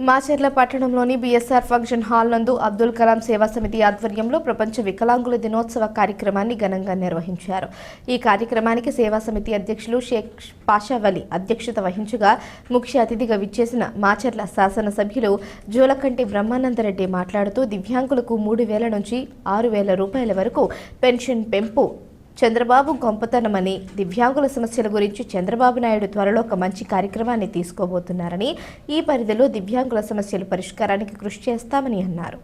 మాచర్ల పట్టణంలోని BSR function hall నందు అబ్దుల్ కలాం సేవా సమితి ఆధ్వర్యంలో ప్రపంచ వికలాంగుల దినోత్సవ కార్యక్రమాన్ని ఘనంగా నిర్వహించారు. ఈ కార్యక్రమానికి సేవా సమితి అధ్యక్షులు షేక్ పాషావలి అధ్యక్షత వహించగా ముఖ్య అతిథిగా విచ్చేసిన మాచర్ల శాసనసభ్యులు జోలకంటి బ్రహ్మానందరెడ్డి మాట్లాడుతూ దివ్యాంగులకు మూడు వేల నుంచి ఆరు వేల రూపాయల వరకు పెన్షన్ పెంపు చంద్రబాబు గొంపతనమని దివ్యాంగుల సమస్యల గురించి చంద్రబాబు నాయుడు త్వరలో ఒక మంచి కార్యక్రమాన్ని తీసుకోబోతున్నారని ఈ పరిధిలో దివ్యాంగుల సమస్యల పరిష్కారానికి కృషి చేస్తామని అన్నారు.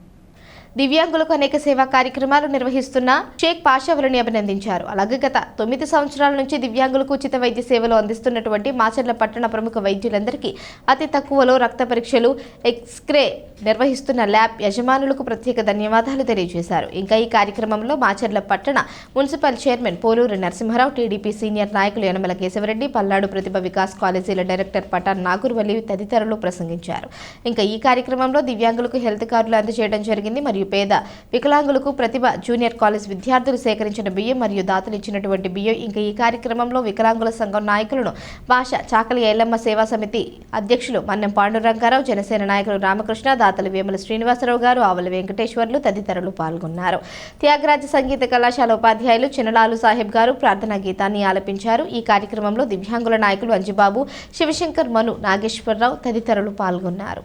దివ్యాంగులకు అనేక సేవా కార్యక్రమాలు నిర్వహిస్తున్న షేక్ పాషావులని అభినందించారు. అలాగే గత తొమ్మిది సంవత్సరాల నుంచి దివ్యాంగులకు ఉచిత వైద్య సేవలు అందిస్తున్నటువంటి మాచర్ల పట్టణ ప్రముఖ వైద్యులందరికీ అతి తక్కువలో రక్త పరీక్షలు ఎక్స్రే నిర్వహిస్తున్న ల్యాబ్ యజమానులకు ప్రత్యేక ధన్యవాదాలు తెలియజేశారు. ఇంకా ఈ కార్యక్రమంలో మాచర్ల పట్టణ municipal chairman Poluru Narasimharao TDP senior నాయకులు యనమల కేశవరెడ్డి పల్నాడు ప్రతిభ వికాస్ కాలేజీల డైరెక్టర్ పటాన్ నాగూర్వల్లి తదితరులు ప్రసంగించారు. ఇంకా ఈ కార్యక్రమంలో దివ్యాంగులకు హెల్త్ కార్డులు అందజేయడం జరిగింది. మరియు పేద వికలాంగులకు ప్రతిభ జూనియర్ కాలేజ్ విద్యార్థులు సేకరించిన బియ్యం మరియు దాతలు ఇచ్చినటువంటి బియ్యం ఇంకా ఈ కార్యక్రమంలో వికలాంగుల సంఘం నాయకులను భాష చాకలి ఎల్లమ్మ సేవా సమితి అధ్యక్షులు మన్నెం పాండురంగారావు జనసేన నాయకులు రామకృష్ణ దాతలు వేముల శ్రీనివాసరావు గారు ఆవల వెంకటేశ్వర్లు తదితరులు పాల్గొన్నారు. త్యాగరాజ సంగీత కళాశాల ఉపాధ్యాయులు చిన్నలాలు సాహెబ్ గారు ప్రార్థనా గీతాన్ని ఆలపించారు. ఈ కార్యక్రమంలో దివ్యాంగుల నాయకులు అంజిబాబు శివశంకర్ మను నాగేశ్వరరావు తదితరులు పాల్గొన్నారు.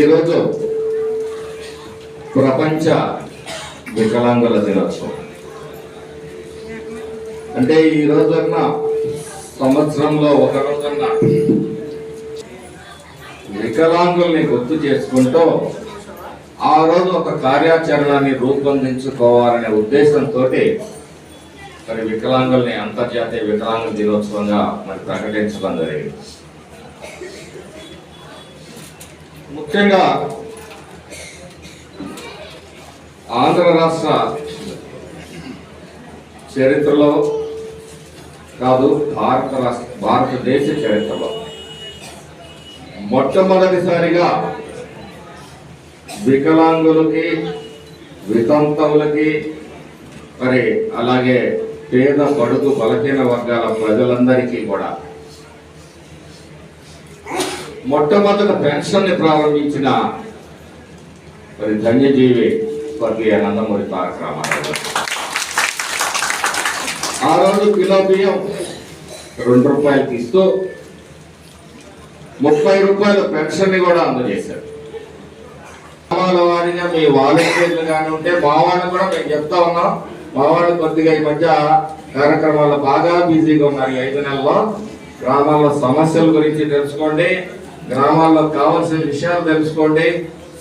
ఈరోజు ప్రపంచ వికలాంగుల దినోత్సవం. అంటే ఈ రోజున్న సంవత్సరంలో ఒక రోజున వికలాంగుల్ని గుర్తు చేసుకుంటూ ఆ రోజు ఒక కార్యాచరణని రూపొందించుకోవాలనే ఉద్దేశంతో మరి వికలాంగుల్ని అంతర్జాతీయ వికలాంగుల దినోత్సవంగా మరి ప్రకటించడం జరిగింది. ముఖ్యంగా ఆంధ్ర రాష్ట్ర చరిత్రలో కాదు భారత రాష్ట్ర భారతదేశ చరిత్రలో. మొట్టమొదటిసారిగా వికలాంగులకి వితంతువులకి మరి అలాగే పేద బడుగు బలహీన వర్గాల ప్రజలందరికీ కూడా మొట్టమొదటి పెన్షన్ని ప్రారంభించిన మరి ధన్యజీవి స్వర్గీయ నందమూరి తారక రామారావు ఆ రోజు కిలో బియ్యం రెండు రూపాయలు తీస్తూ ముప్పై రూపాయల పెన్షన్ కూడా అందజేశారు. గ్రామాల వారిగా మీ వాలంటీర్లు కానీ ఉంటే మా వాళ్ళు కూడా మేము చెప్తా ఉన్నాం. మా వాళ్ళు కొద్దిగా ఈ మధ్య కార్యక్రమాల్లో బాగా బిజీగా ఉన్నారు ఐదు నెలల్లో. గ్రామాల్లో సమస్యల గురించి తెలుసుకోండి. గ్రామాల్లో కావాల్సిన విషయాలు తెలుసుకోండి.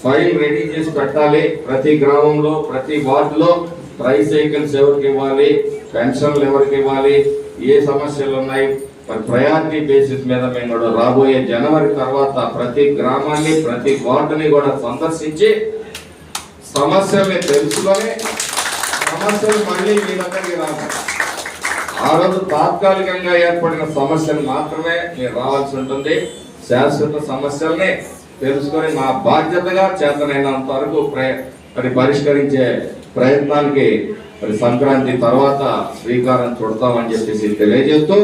ఫైల్ రెడీ చేసి పెట్టాలి. ప్రతి గ్రామంలో ప్రతి వార్డులో ట్రై సైకిల్స్ ఎవరికి ఇవ్వాలి పెన్షన్లు ఎవరికి ఇవ్వాలి ఏ సమస్యలు ఉన్నాయి? మరి ప్రయారిటీ బేసిస్ మీద మేము కూడా రాబోయే జనవరి తర్వాత ప్రతి గ్రామాన్ని ప్రతి వార్డుని కూడా సందర్శించి సమస్యల్ని తెలుసుకొని సమస్యలు మళ్ళీ మీ దగ్గరికి రావాలి. ఆ రోజు తాత్కాలికంగా ఏర్పడిన సమస్యలు మాత్రమే మీరు రావాల్సి ఉంటుంది. శాశ్వత సమస్యల్ని తెలుసుకొని మా బాధ్యతగా చేతనైనంత వరకు మరి పరిష్కరించే ప్రయత్నానికి మరి సంక్రాంతి తర్వాత శ్రీకారం చుడతామని చెప్పేసి తెలియజేస్తూ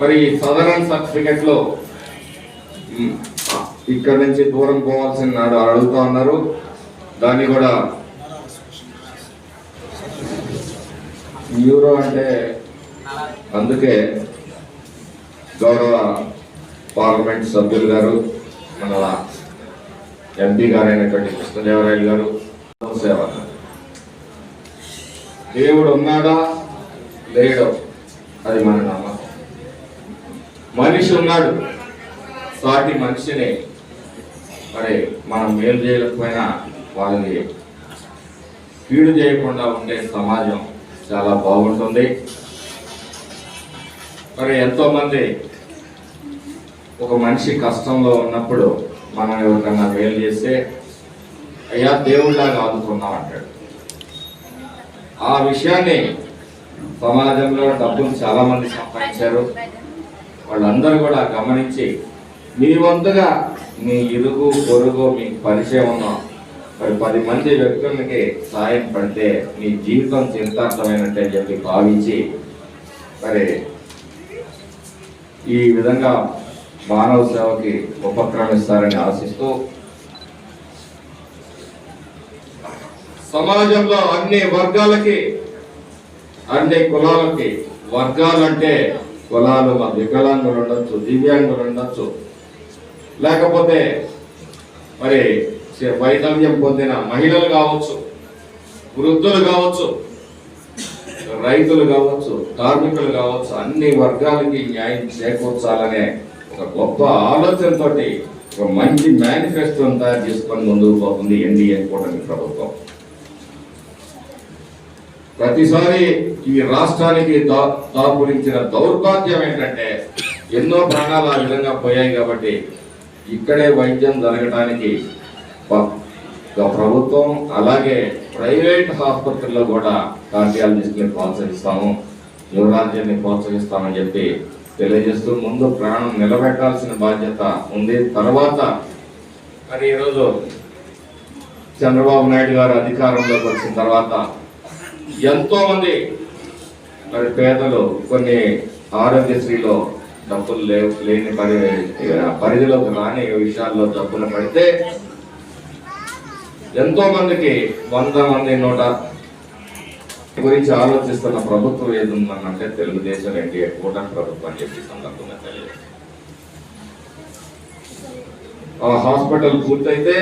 మరి సదరన్ సర్టిఫికెట్లో ఇక్కడ నుంచి దూరం పోవాల్సిన నాడు అడుగుతా ఉన్నారు. దాన్ని కూడా యూరో అంటే అందుకే గౌరవ పార్లమెంట్ సభ్యులు గారు మన ఎంపీ గారైనటువంటి కృష్ణదేవరాయలు గారు సేవ దేవుడు ఉన్నాడా లేడో. అది మన నమ్మకం. మనిషి ఉన్నాడు సాటి మనిషిని. మరి మనం మేలు చేయలేకపోయినా వాళ్ళని కీడు చేయకుండా ఉండే సమాజం చాలా బాగుంటుంది. మరి ఎంతోమంది ఒక మనిషి కష్టంలో ఉన్నప్పుడు మనం ఎవరికన్నా మేలు చేస్తే అయ్యా దేవుళ్ళగా ఆదుకున్నాం అంటాడు. ఆ విషయాన్ని సమాజంలో డబ్బులు చాలా మంది సంపాదించారు. వాళ్ళందరూ కూడా గమనించి మీ వంతుగా మీ ఇరుగు పొరుగు మీకు పరిచయం ఉన్న మరి పది మంది వ్యక్తులకి సాయం పడితే మీ జీవితం చింతార్థమైనట్టే చెప్పి భావించి మరి ఈ విధంగా మానవ సేవకి ఉపక్రమిస్తారని ఆశిస్తూ సమాజంలో అన్ని వర్గాలకి అన్ని కులాలకి వర్గాలంటే కులాలు మా వికలాంగులు ఉండొచ్చు దివ్యాంగులు ఉండొచ్చు. లేకపోతే మరి చే- వైకల్యం పొందిన మహిళలు కావచ్చు వృద్ధులు కావచ్చు రైతులు కావచ్చు కార్మికులు కావచ్చు అన్ని వర్గాలకి న్యాయం చేకూర్చాలనే ఒక గొప్ప ఆలోచనతోటి ఒక మంచి మేనిఫెస్టోని తయారు చేసుకొని ముందుకు పోతుంది ఎన్డీఏ కూటమి ప్రభుత్వం. ప్రతిసారి ఈ రాష్ట్రానికి దా- దాపురించిన దౌర్భాగ్యం ఏంటంటే ఎన్నో ప్రాణాలు ఆ విధంగా పోయాయి కాబట్టి ఇక్కడే వైద్యం జరగడానికి ప్రభుత్వం అలాగే ప్రైవేట్ హాస్పిటల్లో కూడా కార్డియాలజిస్ట్ని ప్రోత్సహిస్తాము న్యూరాలజీని ప్రోత్సహిస్తామని చెప్పి తెలియజేస్తూ ముందు ప్రాణం నిలబెట్టాల్సిన బాధ్యత ఉంది. తర్వాత మరి ఈరోజు చంద్రబాబు నాయుడు గారు అధికారంలోకి వచ్చిన తర్వాత ఎంతో మంది మరి పేదలు కొన్ని ఆరోగ్యశ్రీలో డబ్బులు లేవు లేని పరి పరిధిలోకి రాని విషయాల్లో డబ్బులు పడితే ఎంతో మందికి వంద మంది నూట గురించి ఆలోచిస్తున్న ప్రభుత్వం ఏది ఉందనంటే తెలుగుదేశం ఎన్డీఏ కూటమి ప్రభుత్వం అని చెప్పి సందర్భంగా తెలియదు హాస్పిటల్ పూర్తయితే